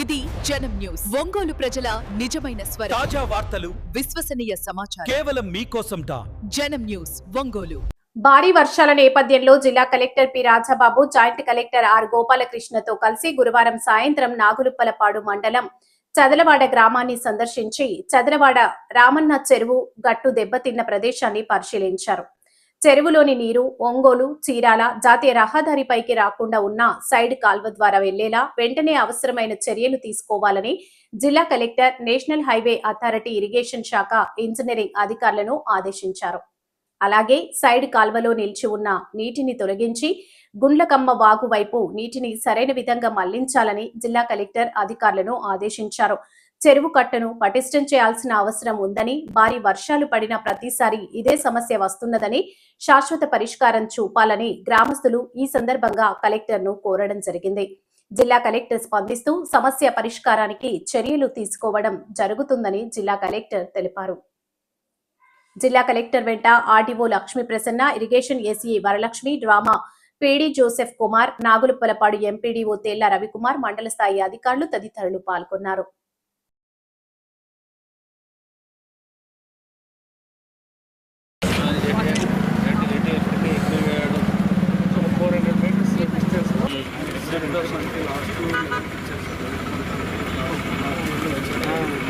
ఇది జనం న్యూస్. ఒంగోలు ప్రజల నిజమైన స్వరం. తాజా వార్తలు విశ్వసనీయ సమాచారం. కేవలం మీకోసంట జనం న్యూస్ ఒంగోలు. భారీ వర్షాల నేపథ్యంలో జిల్లా collector P. Rajababu joint collector R. గోపాలకృష్ణతో కలిసి గురువారం సాయంత్రం నాగులుప్పలపాడు మండలం చదలవాడ గ్రామాన్ని సందర్శించి చదలవాడ రామన్న చెరువు గట్టు దెబ్బతిన్న ప్రదేశాన్ని పరిశీలించారు. చెరువులోని నీరు ఒంగోలు చీరాల జాతీయ రహదారిపైకి రాకుండా ఉన్న సైడ్ కాల్వ ద్వారా వెళ్ళేలా వెంటనే అవసరమైన చర్యలు తీసుకోవాలని జిల్లా collector national highway authority irrigation శాఖ ఇంజనీరింగ్ అధికారులను ఆదేశించారు. అలాగే సైడ్ కాల్వలో నిలిచి ఉన్న నీటిని తొలగించి గుండ్లకమ్మ వాగు వైపు నీటిని సరైన విధంగా మళ్ళించాలని జిల్లా కలెక్టర్ అధికారులను ఆదేశించారు. చెరువు కట్టను పటిష్టం చేయాల్సిన అవసరం ఉందని భారీ వర్షాలు పడిన ప్రతిసారి ఇదే సమస్య వస్తున్నదని శాశ్వత పరిష్కారం చూపాలని గ్రామస్తులు ఈ సందర్భంగా కలెక్టర్ను కోరడం జరిగింది. జిల్లా కలెక్టర్ స్పందిస్తూ సమస్య పరిష్కారానికి చర్యలు తీసుకోవడం జరుగుతుందని జిల్లా కలెక్టర్ తెలిపారు. జిల్లా కలెక్టర్ వెంట RDO Lakshmi Prasanna irrigation AC Varalakshmi drama PD Joseph Kumar Nagulapalapadu MPDO Tella Ravikumar మండల స్థాయి అధికారులు తదితరులు పాల్గొన్నారు.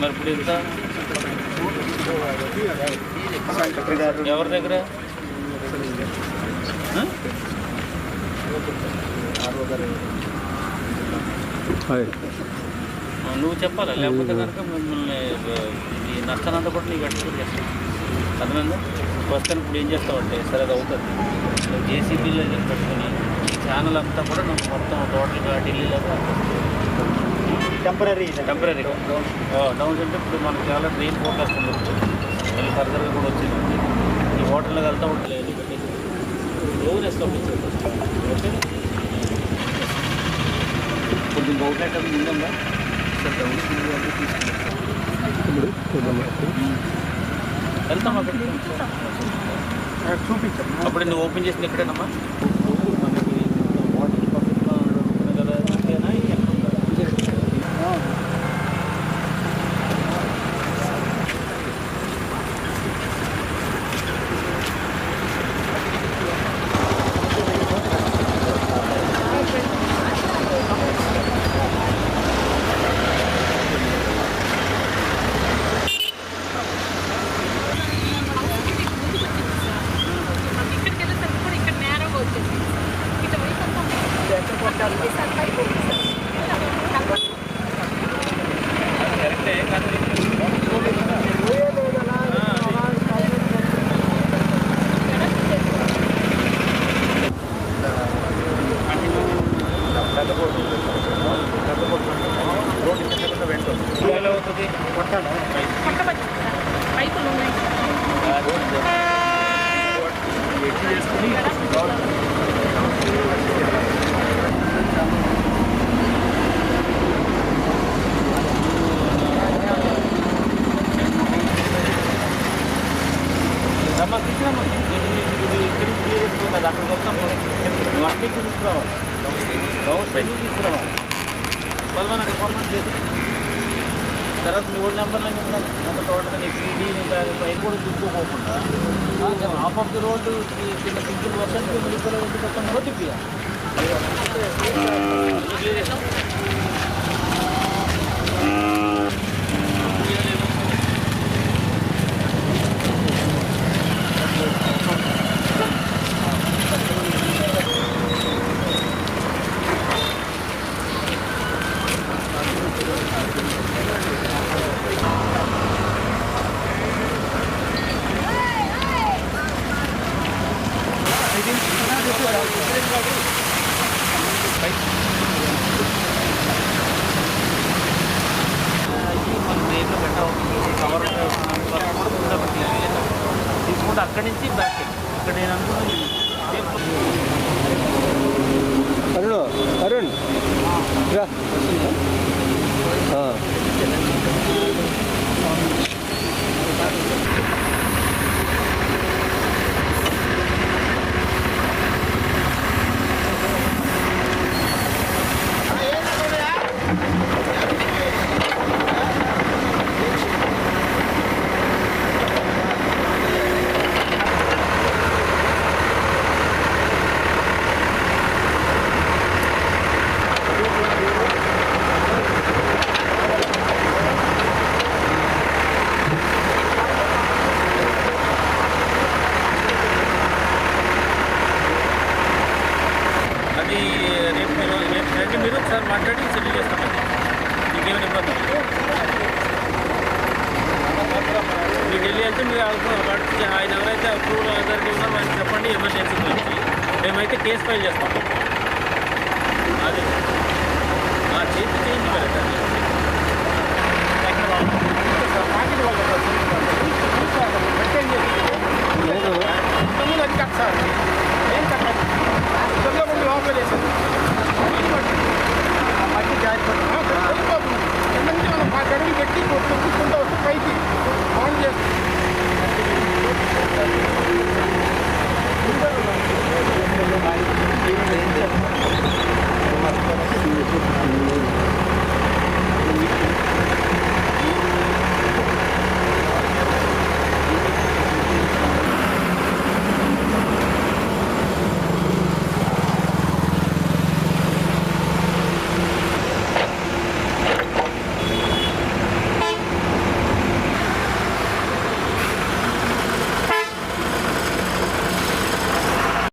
మరి ఇప్పుడు ఎంత ఎవరి దగ్గర? నువ్వు చెప్పాలా? లేకపోతే కనుక మిమ్మల్ని ఈ నష్టానంతా కూడా నీకు అడ్డు చేస్తాను. అర్థమైందా? వస్తాను ఇప్పుడు ఏం చేస్తావంటే సరే అది అవుతుంది. జేసీబీలో పెట్టుకుని ఛానల్ అంతా కూడా నువ్వు మొత్తం టోటల్గా ఢిల్లీలో టెంపరీ టెంపరీ డౌన్ అంటే ఇప్పుడు మనకు చాలా రెయిన్ ఫోర్కాస్ట్ ఉంది. మళ్ళీ ఫర్దర్గా కూడా వచ్చింది. ఈ హోటల్లోకి వెళ్తా ఉండలేదు రోజు ఎస్టాబ్లిష్ ఓకే. కొంచెం అవుట్లెట్ అది ఉందా వెళ్తాం. అక్కడ చూపించండి అప్పుడు నువ్వు ఓపెన్ చేసింది ఎక్కడేనమ్మా? りで3回 పర్ఫార్మెన్స్ అక్కడ చేసి తర్వాత మూడు నెంబర్లు అంత టోటల్ నీకు ఇది పైన కూడా చూసుకోకుండా హాఫ్ ఆఫ్ ది రోడ్డు చిన్న సింగిల్ వర్షన్కి మిగతా ఎందుకు వస్తాం తీసుకుంటే అక్కడి నుంచి బ్యాక్ ఇక్కడ నేను అనుకున్నాను అరుణ్ అరుణ్ రా అది రేపు మీరు రేపు రండి మీరు సార్ మాట్లాడి సెటిల్ చేస్తామండి మీకేమైనా ఇబ్బంది మీరు ఢిల్లీ వెళ్తే మీరు కాబట్టి ఆయన ఎవరైతే అప్రూవల్ అథారిటీ ఉన్నారో ఆయన చెప్పండి ఎమర్జెన్సీ గురించి. మేమైతే కేసు ఫైల్ చేస్తాం. అదే. ఆ చేతి చేయించి వెళ్ళండి sir. aqui, porque eu fui com